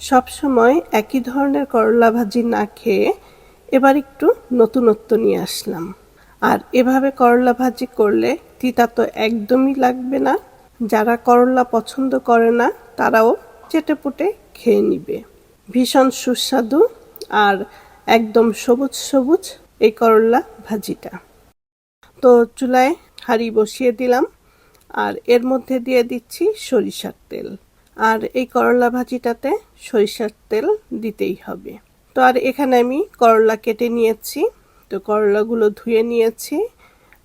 সবসময় একই ধরনের করলা ভাজি না খেয়ে এবার একটু নতুনত্ব নিয়ে আসলাম। আর এভাবে করলা ভাজি করলে তিতা তো একদমই লাগবে না। যারা করলা পছন্দ করে না, তারাও চেটেপুটে খেয়ে নিবে। ভীষণ সুস্বাদু আর একদম সবুজ সবুজ এই করলা ভাজিটা। তো চুলায় হাঁড়ি বসিয়ে দিলাম। আর এর মধ্যে দিয়ে দিচ্ছি সরিষার তেল। আর এই করলা ভাজিটাতে সরিষার তেল দিতেই হবে। তো আর এখানে আমি করলা কেটে নিয়েছি। তো করলাগুলো ধুয়ে নিয়েছি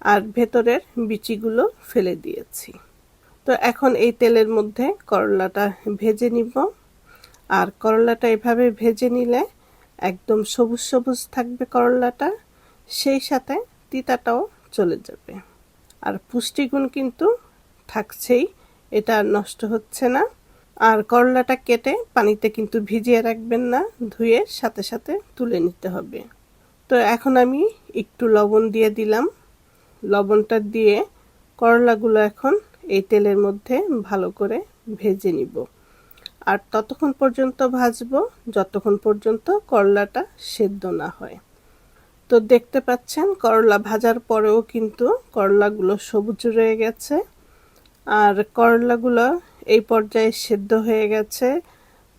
আর ভেতরের বিচিগুলো ফেলে দিয়েছি। তো এখন এই তেলের মধ্যে করলাটা ভেজে নিব। আর করলাটা এভাবে ভেজে নিলে একদম সবুজ সবুজ থাকবে করলাটা, সেই সাথে তিতাটাও চলে যাবে। আর পুষ্টিগুণ কিন্তু থাকছেই, এটা নষ্ট হচ্ছে না। আর করলাটা কেটে পানিতে কিন্তু ভিজিয়ে রাখবেন না, ধুয়ে সাথে সাথে তুলে নিতে হবে। তো এখন আমি একটু লবণ দিয়ে দিলাম। লবণটা দিয়ে করলাগুলো এখন এই তেলের মধ্যে ভালো করে ভেজে নিব। আর ততক্ষণ পর্যন্ত ভাজবো, যতক্ষণ পর্যন্ত করলাটা সেদ্ধ না হয়। তো দেখতে পাচ্ছেন, করলা ভাজার পরেও কিন্তু করলাগুলো সবুজ রয়ে গেছে। আর করলাগুলো এই পর্যায়ে সেদ্ধ হয়ে গেছে।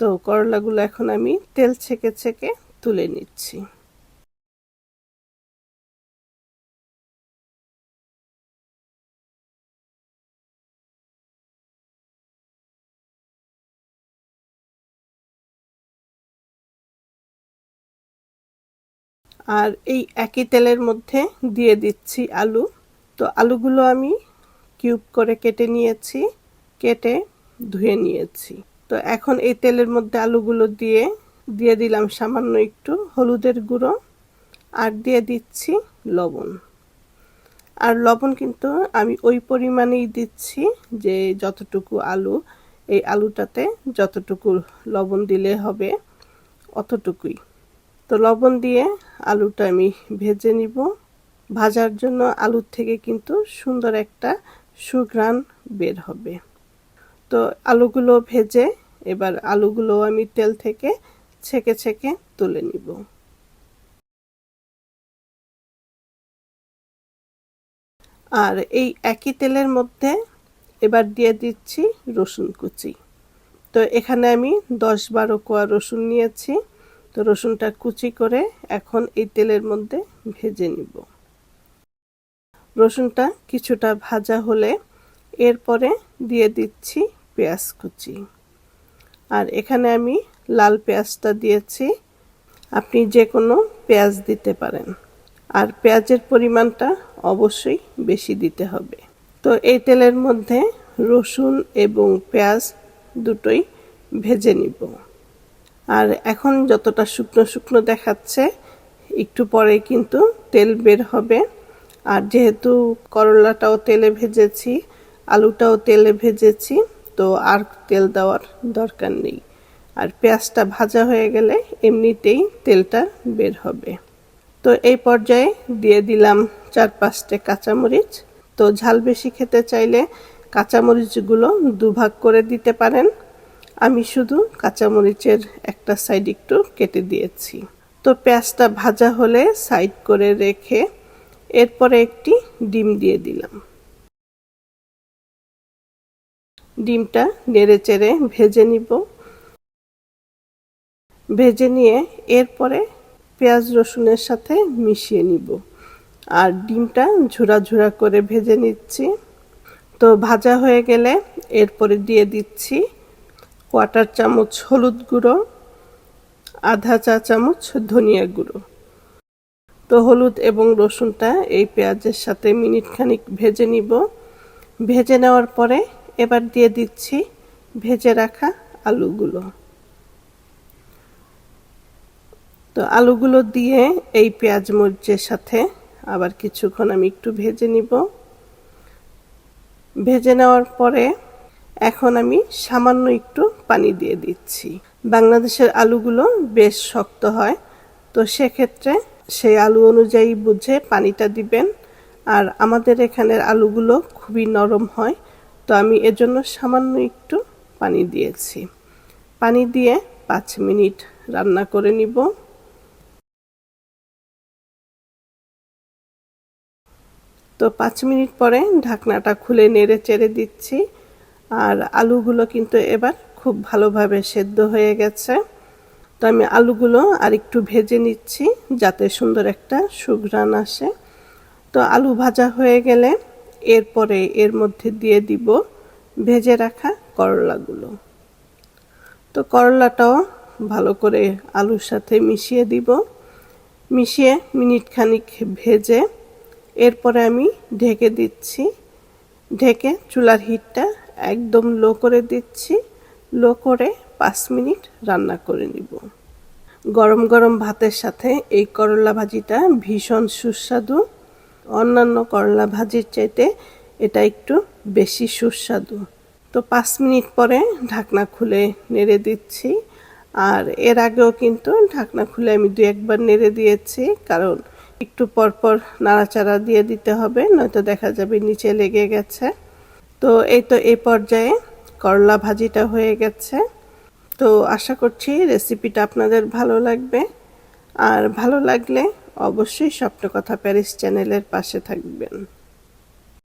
তো করলাগুলো এখন আমি তেল ছেঁকে ছেঁকে তুলে নিচ্ছি। আর এই একই তেলের মধ্যে দিয়ে দিচ্ছি আলু। তো আলুগুলো আমি কিউব করে কেটে নিয়েছি। কেটে ধুয়ে নিয়েছি। তো এখন এই তেলের মধ্যে আলুগুলো দিয়ে দিয়ে দিলাম সামান্য একটু হলুদের গুঁড়ো আর দিয়ে দিচ্ছি লবণ। আর লবণ কিন্তু আমি ওই পরিমাণেই দিচ্ছি যে যতটুকু আলু, এই আলুটাতে যতটুকু লবণ দিলে হবে অতটুকুই। তো লবণ দিয়ে আলুটা আমি ভেজে নিব। ভাজার জন্য আলুর থেকে কিন্তু সুন্দর একটা সুঘ্রাণ বের হবে। তো আলুগুলো ভেজে এবার আলুগুলো আমি তেল থেকে ছেঁকে ছেঁকে তুলে নিব। আর এই একই তেলের মধ্যে এবার দিয়ে দিচ্ছি রসুন কুচি। তো এখানে আমি দশ বারো কোয়া রসুন নিয়েছি। তো রসুনটা কুচি করে এখন এই তেলের মধ্যে ভেজে নিব। রসুনটা কিছুটা ভাজা হলে এরপরে দিয়ে দিচ্ছি পেঁয়াজ কুচি। আর এখানে আমি লাল পেঁয়াজটা দিয়েছি। আপনি যে কোনো পেঁয়াজ দিতে পারেন। আর পেঁয়াজের পরিমাণটা অবশ্যই বেশি দিতে হবে। তো এই তেলের মধ্যে রসুন এবং পেঁয়াজ দুটোই ভেজে নিব। আর এখন যতটা শুকনো শুকনো দেখাচ্ছে, একটু পরে কিন্তু তেল বের হবে। আর যেহেতু করলাটাও তেলে ভেজেছি, আলুটাও তেলে ভেজেছি তো আর তেল দেওয়ার দরকার নেই। আর পেঁয়াজটা ভাজা হয়ে গেলে এমনিতেই তেলটা বের হবে। তো এই পর্যায়ে দিয়ে দিলাম চার পাঁচটে কাঁচামরিচ। তো ঝাল বেশি খেতে চাইলে কাঁচামরিচগুলো দুভাগ করে দিতে পারেন। আমি শুধু কাঁচামরিচের একটা সাইড একটু কেটে দিয়েছি। তো পেঁয়াজটা ভাজা হলে সাইড করে রেখে এরপরে একটি ডিম দিয়ে দিলাম। ডিমটা নেড়ে চেড়ে ভেজে নিব। ভেজে নিয়ে এরপরে পেঁয়াজ রসুনের সাথে মিশিয়ে নিব। আর ডিমটা ঝুরা ঝুরা করে ভেজে নিচ্ছি। তো ভাজা হয়ে গেলে এরপরে দিয়ে দিচ্ছি কোয়াটার চামচ হলুদ গুঁড়ো, আধা চা চামচ ধনিয়া গুঁড়ো। তো হলুদ এবং রসুনটা এই পেঁয়াজের সাথে মিনিট খানিক ভেজে নিব। ভেজে নেওয়ার পরে এবার দিয়ে দিচ্ছি ভেজে রাখা আলুগুলো। তো আলুগুলো দিয়ে এই পেঁয়াজ মরিচের সাথে আবার কিছুক্ষণ আমি একটু ভেজে নিব। ভেজে নেওয়ার পরে এখন আমি সামান্য একটু পানি দিয়ে দিচ্ছি। বাংলাদেশের আলুগুলো বেশ শক্ত হয়, তো সেক্ষেত্রে সেই আলু অনুযায়ী বুঝে পানিটা দিবেন। আর আমাদের এখানের আলুগুলো খুবই নরম হয় তো আমি এজন্য সামান্য একটু পানি দিয়েছি। পানি দিয়ে পাঁচ মিনিট রান্না করে নিব। তো পাঁচ মিনিট পরে ঢাকনাটা খুলে নেড়ে চেড়ে দিচ্ছি। আর আলুগুলো কিন্তু এবার খুব ভালোভাবে সেদ্ধ হয়ে গেছে। তো আমি আলুগুলো আর একটু ভেজে নিচ্ছি যাতে সুন্দর একটা সুঘ্রাণ আসে। তো আলু ভাজা হয়ে গেলে এরপরে এর মধ্যে দিয়ে দিব ভেজে রাখা করলাগুলো। তো করলাটাও ভালো করে আলুর সাথে মিশিয়ে দিব। মিশিয়ে মিনিট খানিক ভেজে এরপরে আমি ঢেকে দিচ্ছি। ঢেকে চুলার হিটটা একদম লো করে দিচ্ছি। লো করে পাঁচ মিনিট রান্না করে নিব। গরম গরম ভাতের সাথে এই করলা ভাজিটা ভীষণ সুস্বাদু। অন্যান্য করলা ভাজির চাইতে এটা একটু বেশি সুস্বাদু। তো পাঁচ মিনিট পরে ঢাকনা খুলে নেড়ে দিচ্ছি। আর এর আগেও কিন্তু ঢাকনা খুলে আমি দু একবার নেড়ে দিয়েছি, কারণ একটু পরপর নাড়াচাড়া দিয়ে দিতে হবে, নয়তো দেখা যাবে নিচে লেগে গেছে। তো এই তো এই পর্যায়ে করলা ভাজিটা হয়ে গেছে। তো আশা করছি রেসিপিটা আপনাদের ভালো লাগবে। আর ভালো লাগলে অবশ্যই স্বপ্ন কথা প্যারিস চ্যানেলের পাশে থাকবেন।